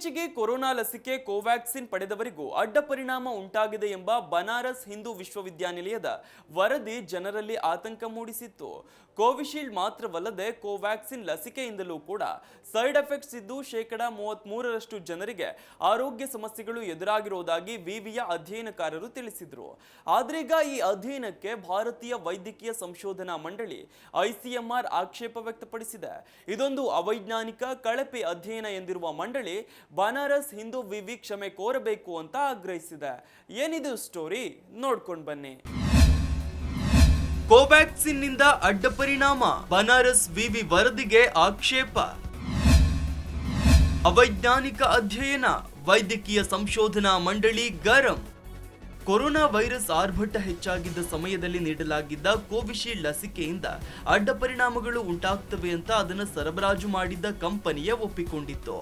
ಇತ್ತೀಚೆಗೆ ಕೊರೋನಾ ಲಸಿಕೆ ಕೋವ್ಯಾಕ್ಸಿನ್ ಪಡೆದವರಿಗೂ ಅಡ್ಡ ಪರಿಣಾಮ ಉಂಟಾಗಿದೆ ಎಂಬ ಬನಾರಸ್ ಹಿಂದೂ ವಿಶ್ವವಿದ್ಯಾನಿಲಯದ ವರದಿ ಜನರಲ್ಲಿ ಆತಂಕ ಮೂಡಿಸಿತ್ತು. ಕೋವಿಶೀಲ್ಡ್ ಮಾತ್ರವಲ್ಲದೆ ಕೋವ್ಯಾಕ್ಸಿನ್ ಲಸಿಕೆಯಿಂದಲೂ ಕೂಡ ಸೈಡ್ ಎಫೆಕ್ಟ್ಸ್ ಇದ್ದು ಶೇಕಡ ಮೂವತ್ಮೂರರಷ್ಟು ಜನರಿಗೆ ಆರೋಗ್ಯ ಸಮಸ್ಯೆಗಳು ಎದುರಾಗಿರುವುದಾಗಿ ವಿವಿಯ ಅಧ್ಯಯನಕಾರರು ತಿಳಿಸಿದರು. ಆದ್ರೀಗ ಈ ಅಧ್ಯಯನಕ್ಕೆ ಭಾರತೀಯ ವೈದ್ಯಕೀಯ ಸಂಶೋಧನಾ ಮಂಡಳಿ ಐಸಿಎಂಆರ್ ಆಕ್ಷೇಪ ವ್ಯಕ್ತಪಡಿಸಿದೆ. ಇದೊಂದು ಅವೈಜ್ಞಾನಿಕ ಕಳಪೆ ಅಧ್ಯಯನ ಎಂದಿರುವ ಮಂಡಳಿ ಬನಾರಸ್ ಹಿಂದೂ ವಿವಿ ಕ್ಷಮೆ ಕೋರಬೇಕು ಅಂತ ಆಗ್ರಹಿಸಿದೆ. ಏನಿದು ಸ್ಟೋರಿ? ನೋಡ್ಕೊಂಡು ಬನ್ನಿ. ಕೋವ್ಯಾಕ್ಸಿನ್ನಿಂದ ಅಡ್ಡ ಪರಿಣಾಮ ಬನಾರಸ್ ವಿವಿ ವರದಿಗೆ ಆಕ್ಷೇಪ. ಅವೈಜ್ಞಾನಿಕ ಅಧ್ಯಯನ, ವೈದ್ಯಕೀಯ ಸಂಶೋಧನಾ ಮಂಡಳಿ ಗರಂ. ಕೊರೋನಾ ವೈರಸ್ ಆರ್ಭಟ ಹೆಚ್ಚಾಗಿದ್ದ ಸಮಯದಲ್ಲಿ ನೀಡಲಾಗಿದ್ದ ಕೋವಿಶೀಲ್ಡ್ ಲಸಿಕೆಯಿಂದ ಅಡ್ಡ ಪರಿಣಾಮಗಳು ಉಂಟಾಗ್ತವೆ ಅಂತ ಅದನ್ನು ಸರಬರಾಜು ಮಾಡಿದ್ದ ಕಂಪನಿಯ ಒಪ್ಪಿಕೊಂಡಿತ್ತು.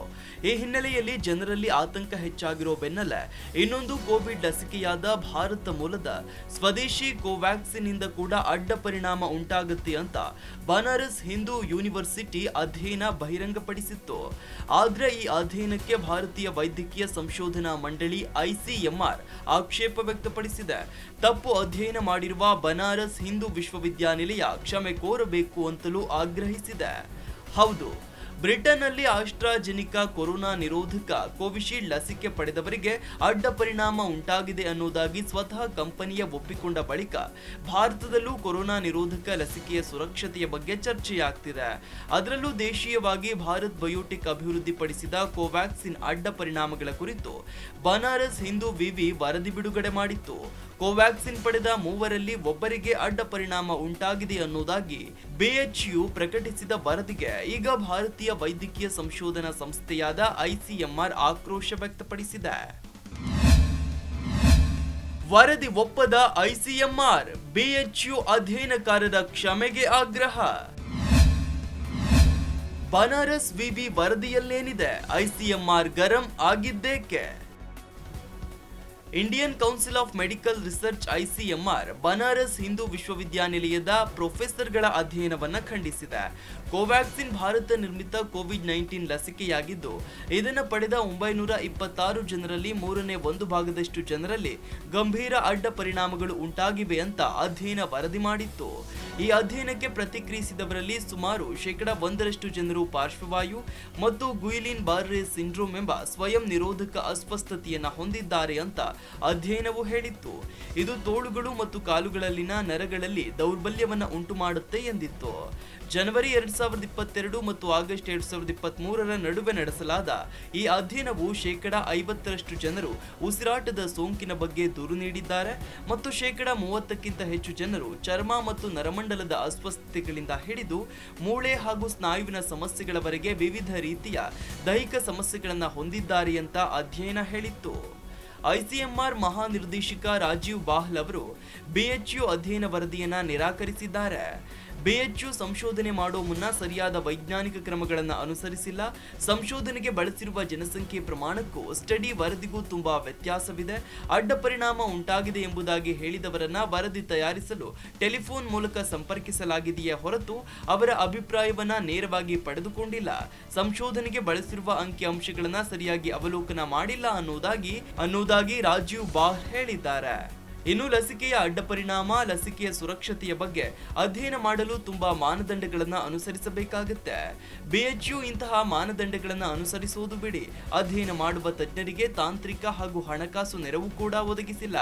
ಈ ಹಿನ್ನೆಲೆಯಲ್ಲಿ ಜನರಲ್ಲಿ ಆತಂಕ ಹೆಚ್ಚಾಗಿರೋ ಬೆನ್ನಲ್ಲೇ ಇನ್ನೊಂದು ಕೋವಿಡ್ ಲಸಿಕೆಯಾದ ಭಾರತ ಮೂಲದ ಸ್ವದೇಶಿ ಕೋವ್ಯಾಕ್ಸಿನ್ ಇಂದ ಕೂಡ ಅಡ್ಡ ಪರಿಣಾಮ ಉಂಟಾಗುತ್ತೆ ಅಂತ ಬನಾರಸ್ ಹಿಂದೂ ಯೂನಿವರ್ಸಿಟಿ ಅಧ್ಯಯನ ಬಹಿರಂಗಪಡಿಸಿತ್ತು. ಆದ್ರೆ ಈ ಅಧ್ಯಯನಕ್ಕೆ ಭಾರತೀಯ ವೈದ್ಯಕೀಯ ಸಂಶೋಧನಾ ಮಂಡಳಿ ಐಸಿಎಂಆರ್ ಆಕ್ಷೇಪ ವ್ಯಕ್ತಪಡಿಸಿದೆ. ತಪ್ಪು ಅಧ್ಯಯನ ಮಾಡಿರುವ ಬನಾರಸ್ ಹಿಂದೂ ವಿಶ್ವವಿದ್ಯಾನಿಲಯ ಕ್ಷಮೆ ಕೋರಬೇಕು ಅಂತಲೂ ಆಗ್ರಹಿಸಿದೆ. ಹೌದು ಬ್ರಿಟನ್ನಲ್ಲಿ ಆಸ್ಟ್ರಾಜೆನಿಕಾ ಕೊರೋನಾ ನಿರೋಧಕ ಕೋವಿಶೀಲ್ಡ್ ಲಸಿಕೆ ಪಡೆದವರಿಗೆ ಅಡ್ಡ ಪರಿಣಾಮ ಉಂಟಾಗಿದೆ ಅನ್ನೋದಾಗಿ ಸ್ವತಃ ಕಂಪನಿಯ ಒಪ್ಪಿಕೊಂಡ ಬಳಿಕ ಭಾರತದಲ್ಲೂ ಕೊರೋನಾ ನಿರೋಧಕ ಲಸಿಕೆಯ ಸುರಕ್ಷತೆಯ ಬಗ್ಗೆ ಚರ್ಚೆಯಾಗ್ತಿದೆ. ಅದರಲ್ಲೂ ದೇಶೀಯವಾಗಿ ಭಾರತ್ ಬಯೋಟೆಕ್ ಅಭಿವೃದ್ಧಿಪಡಿಸಿದ ಕೋವ್ಯಾಕ್ಸಿನ್ ಅಡ್ಡ ಪರಿಣಾಮಗಳ ಕುರಿತು ಬನಾರಸ್ ಹಿಂದೂ ವಿವಿ ವರದಿ ಬಿಡುಗಡೆ ಮಾಡಿತ್ತು. ಕೋವ್ಯಾಕ್ಸಿನ್ ಪಡೆದ ಮೂವರಲ್ಲಿ ಒಬ್ಬರಿಗೆ ಅಡ್ಡ ಪರಿಣಾಮ ಉಂಟಾಗಿದೆ ಅನ್ನೋದಾಗಿ ಬಿಎಚ್ಯು ಪ್ರಕಟಿಸಿದ ವರದಿಗೆ ಈಗ ಭಾರತೀಯ ವೈದ್ಯಕೀಯ ಸಂಶೋಧನಾ ಸಂಸ್ಥೆಯಾದ ಐಸಿಎಂಆರ್ ಆಕ್ರೋಶ ವ್ಯಕ್ತಪಡಿಸಿದೆ. ವರದಿ ಒಪ್ಪದ ಐಸಿಎಂಆರ್, ಬಿಎಚ್ಯು ಅಧ್ಯಯನಕಾರರ ಕ್ಷಮೆಗೆ ಆಗ್ರಹ. ಬನಾರಸ್ ವಿವಿ ವರದಿಯಲ್ಲೇನಿದೆ? ಐಸಿಎಂಆರ್ ಗರಂ ಆಗಿದ್ದೇಕೆ? Indian Council of Medical Research ICMR Banaras Hindu ವಿಶ್ವವಿದ್ಯಾನಿಲಯದ ಪ್ರೊಫೆಸರ್ಗಳ ಅಧ್ಯಯನವನ್ನು ಖಂಡಿಸಿದೆ. ಕೋವ್ಯಾಕ್ಸಿನ್ ಭಾರತ ನಿರ್ಮಿತ ಕೋವಿಡ್ ನೈನ್ಟೀನ್ ಲಸಿಕೆಯಾಗಿದ್ದು, ಇದನ್ನು ಪಡೆದ ಒಂಬೈನೂರ ಇಪ್ಪತ್ತಾರು ಜನರಲ್ಲಿ ಮೂರನೇ ಒಂದು ಭಾಗದಷ್ಟು ಜನರಲ್ಲಿ ಗಂಭೀರ ಅಡ್ಡ ಪರಿಣಾಮಗಳು ಉಂಟಾಗಿವೆ ಅಂತ ಅಧ್ಯಯನ ವರದಿ ಮಾಡಿತ್ತು. ಈ ಅಧ್ಯಯನಕ್ಕೆ ಪ್ರತಿಕ್ರಿಯಿಸಿದವರಲ್ಲಿ ಸುಮಾರು ಶೇಕಡ ಒಂದರಷ್ಟು ಜನರು ಪಾರ್ಶ್ವವಾಯು ಮತ್ತು ಗುಯಿಲಿನ್ ಬಾರ್ರೆ ಸಿಂಡ್ರೋಮ್ ಎಂಬ ಸ್ವಯಂ ನಿರೋಧಕ ಅಸ್ವಸ್ಥತೆಯನ್ನು ಹೊಂದಿದ್ದಾರೆ ಅಂತ ಅಧ್ಯಯನವು ಹೇಳಿತ್ತು. ಇದು ತೋಳುಗಳು ಮತ್ತು ಕಾಲುಗಳಲ್ಲಿನ ನರಗಳಲ್ಲಿ ದೌರ್ಬಲ್ಯವನ್ನು ಉಂಟು ಮಾಡುತ್ತೆ ಎಂದಿತ್ತು. ಜನವರಿ ಎರಡ್ ಸಾವಿರದ ಇಪ್ಪತ್ತೆರಡು ಮತ್ತು ಆಗಸ್ಟ್ ಎರಡ್ ಸಾವಿರದ ಇಪ್ಪತ್ತ್ ಮೂರರ ನಡುವೆ ನಡೆಸಲಾದ ಈ ಅಧ್ಯಯನವು ಶೇಕಡ ಐವತ್ತರಷ್ಟು ಜನರು ಉಸಿರಾಟದ ಸೋಂಕಿನ ಬಗ್ಗೆ ದೂರು ನೀಡಿದ್ದಾರೆ ಮತ್ತು ಶೇಕಡ ಮೂವತ್ತಕ್ಕಿಂತ ಹೆಚ್ಚು ಜನರು ಚರ್ಮ ಮತ್ತು ನರಮಂಡಲದ ಅಸ್ವಸ್ಥತೆಗಳಿಂದ ಹಿಡಿದು ಮೂಳೆ ಹಾಗೂ ಸ್ನಾಯುವಿನ ಸಮಸ್ಯೆಗಳವರೆಗೆ ವಿವಿಧ ರೀತಿಯ ದೈಹಿಕ ಸಮಸ್ಯೆಗಳನ್ನು ಹೊಂದಿದ್ದಾರೆ ಅಂತ ಅಧ್ಯಯನ ಹೇಳಿತ್ತು. ಐಸಿಎಂಆರ್ ಮಹಾನಿರ್ದೇಶಕ ರಾಜೀವ್ ಬಾಹ್ಲ್ ಅವರು ಬಿಎಚ್ಯು ಅಧ್ಯಯನ ವರದಿಯನ್ನ ನಿರಾಕರಿಸಿದ್ದಾರೆ. ಬಿಎಚ್ಯು ಸಂಶೋಧನೆ ಮಾಡುವ ಮುನ್ನ ಸರಿಯಾದ ವೈಜ್ಞಾನಿಕ ಕ್ರಮಗಳನ್ನು ಅನುಸರಿಸಿಲ್ಲ. ಸಂಶೋಧನೆಗೆ ಬಳಸಿರುವ ಜನಸಂಖ್ಯೆ ಪ್ರಮಾಣಕ್ಕೂ ಸ್ಟಡಿ ವರದಿಗೂ ತುಂಬಾ ವ್ಯತ್ಯಾಸವಿದೆ. ಅಡ್ಡ ಪರಿಣಾಮ ಉಂಟಾಗಿದೆ ಎಂಬುದಾಗಿ ಹೇಳಿದವರನ್ನ ವರದಿ ತಯಾರಿಸಲು ಟೆಲಿಫೋನ್ ಮೂಲಕ ಸಂಪರ್ಕಿಸಲಾಗಿದೆಯೇ ಹೊರತು ಅವರ ಅಭಿಪ್ರಾಯವನ್ನ ನೇರವಾಗಿ ಪಡೆದುಕೊಂಡಿಲ್ಲ. ಸಂಶೋಧನೆಗೆ ಬಳಸಿರುವ ಅಂಕಿಅಂಶಗಳನ್ನ ಸರಿಯಾಗಿ ಅವಲೋಕನ ಮಾಡಿಲ್ಲ ಅನ್ನೋದಾಗಿ ಅನ್ನೋದಾಗಿ ರಾಜೀವ್ ಬಾಹ್ ಹೇಳಿದ್ದಾರೆ. ಇನ್ನು ಲಸಿಕೆಯ ಅಡ್ಡ ಪರಿಣಾಮ ಲಸಿಕೆಯ ಸುರಕ್ಷತೆಯ ಬಗ್ಗೆ ಅಧ್ಯಯನ ಮಾಡಲು ತುಂಬಾ ಮಾನದಂಡಗಳನ್ನು ಅನುಸರಿಸಬೇಕಾಗುತ್ತೆ. ಬಿಎಚ್ಯು ಇಂತಹ ಮಾನದಂಡಗಳನ್ನು ಅನುಸರಿಸುವುದು ಬಿಡಿ. ಅಧ್ಯಯನ ಮಾಡುವ ತಜ್ಞರಿಗೆ ತಾಂತ್ರಿಕ ಹಾಗೂ ಹಣಕಾಸು ನೆರವು ಕೂಡ ಒದಗಿಸಿಲ್ಲ.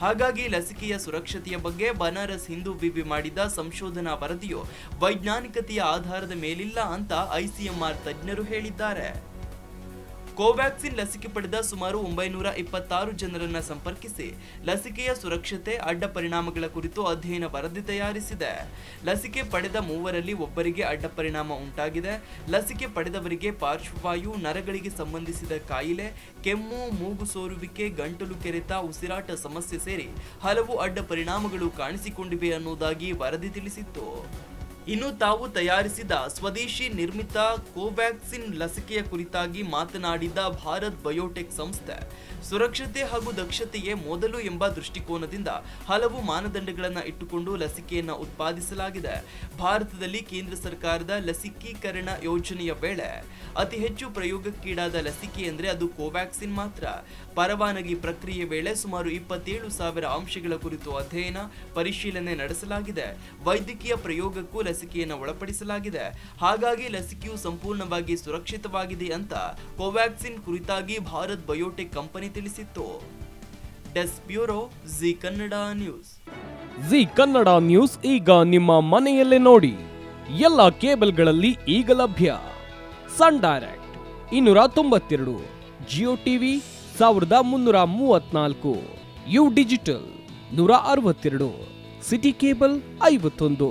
ಹಾಗಾಗಿ ಲಸಿಕೆಯ ಸುರಕ್ಷತೆಯ ಬಗ್ಗೆ ಬನಾರಸ್ ಹಿಂದೂ ವಿವಿ ಮಾಡಿದ ಸಂಶೋಧನಾ ವರದಿಯು ವೈಜ್ಞಾನಿಕತೆಯ ಆಧಾರದ ಮೇಲಿಲ್ಲ ಅಂತ ಐಸಿಎಂಆರ್ ತಜ್ಞರು ಹೇಳಿದ್ದಾರೆ. ಕೋವ್ಯಾಕ್ಸಿನ್ ಲಸಿಕೆ ಪಡೆದ ಸುಮಾರು ಒಂಬೈನೂರ ಇಪ್ಪತ್ತಾರು ಜನರನ್ನ ಸಂಪರ್ಕಿಸಿ ಲಸಿಕೆಯ ಸುರಕ್ಷತೆ, ಅಡ್ಡ ಪರಿಣಾಮಗಳ ಕುರಿತು ಅಧ್ಯಯನ ವರದಿ ತಯಾರಿಸಿದೆ. ಲಸಿಕೆ ಪಡೆದ ಮೂವರಲ್ಲಿ ಒಬ್ಬರಿಗೆ ಅಡ್ಡ ಪರಿಣಾಮ ಉಂಟಾಗಿದೆ. ಲಸಿಕೆ ಪಡೆದವರಿಗೆ ಪಾರ್ಶ್ವವಾಯು, ನರಗಳಿಗೆ ಸಂಬಂಧಿಸಿದ ಕಾಯಿಲೆ, ಕೆಮ್ಮು, ಮೂಗು ಸೋರುವಿಕೆ, ಗಂಟಲು ಕೆರೆತ, ಉಸಿರಾಟ ಸಮಸ್ಯೆ ಸೇರಿ ಹಲವು ಅಡ್ಡ ಪರಿಣಾಮಗಳು ಕಾಣಿಸಿಕೊಂಡಿವೆ ಅನ್ನೋದಾಗಿ ವರದಿ ತಿಳಿಸಿತ್ತು. ಇನ್ನು ತಾವು ತಯಾರಿಸಿದ ಸ್ವದೇಶಿ ನಿರ್ಮಿತ ಕೋವ್ಯಾಕ್ಸಿನ್ ಲಸಿಕೆಯ ಕುರಿತಾಗಿ ಮಾತನಾಡಿದ ಭಾರತ್ ಬಯೋಟೆಕ್ ಸಂಸ್ಥೆ, ಸುರಕ್ಷತೆ ಹಾಗೂ ದಕ್ಷತೆಯೇ ಮೊದಲು ಎಂಬ ದೃಷ್ಟಿಕೋನದಿಂದ ಹಲವು ಮಾನದಂಡಗಳನ್ನು ಇಟ್ಟುಕೊಂಡು ಲಸಿಕೆಯನ್ನು ಉತ್ಪಾದಿಸಲಾಗಿದೆ. ಭಾರತದಲ್ಲಿ ಕೇಂದ್ರ ಸರ್ಕಾರದ ಲಸಿಕೀಕರಣ ಯೋಜನೆಯ ವೇಳೆ ಅತಿ ಹೆಚ್ಚು ಪ್ರಯೋಗಕ್ಕೀಡಾದ ಲಸಿಕೆ ಎಂದರೆ ಅದು ಕೋವ್ಯಾಕ್ಸಿನ್ ಮಾತ್ರ. ಪರವಾನಗಿ ಪ್ರಕ್ರಿಯೆ ವೇಳೆ ಸುಮಾರು ಇಪ್ಪತ್ತೇಳು ಸಾವಿರ ಅಂಶಗಳ ಕುರಿತು ಅಧ್ಯಯನ, ಪರಿಶೀಲನೆ ನಡೆಸಲಾಗಿದೆ. ವೈದ್ಯಕೀಯ ಪ್ರಯೋಗಕ್ಕೂ ಲಸಿಕೆಯನ್ನು ಒಳಪಡಿಸಲಾಗಿದೆ. ಹಾಗಾಗಿ ಲಸಿಕೆಯು ಸಂಪೂರ್ಣವಾಗಿ ಸುರಕ್ಷಿತವಾಗಿದೆ ಅಂತ ಕೋವ್ಯಾಕ್ಸಿನ್ ಕುರಿತಾಗಿ ಭಾರತ್ ಬಯೋಟೆಕ್ ಕಂಪನಿ ತಿಳಿಸಿತ್ತು. Desk bureau Zee Kannada news. Zee Kannada news ಈಗ ನಿಮ್ಮ ಮನೆಯಲ್ಲೇ ನೋಡಿ. ಎಲ್ಲ ಕೇಬಲ್ಗಳಲ್ಲಿ ಈಗ ಲಭ್ಯ. ಸನ್ ಡೈರೆಕ್ಟ್ ಇನ್ನೂರ ತೊಂಬತ್ತೆರಡು, ಜಿಯೋ ಟಿವಿ ಸಾವಿರದ ಮುನ್ನೂರ ಮೂವತ್ನಾಲ್ಕು, ಯು ಡಿಜಿಟಲ್ ನೂರ ಅರವತ್ತೆರಡು, ಸಿಟಿ ಕೇಬಲ್ ಐವತ್ತೊಂದು.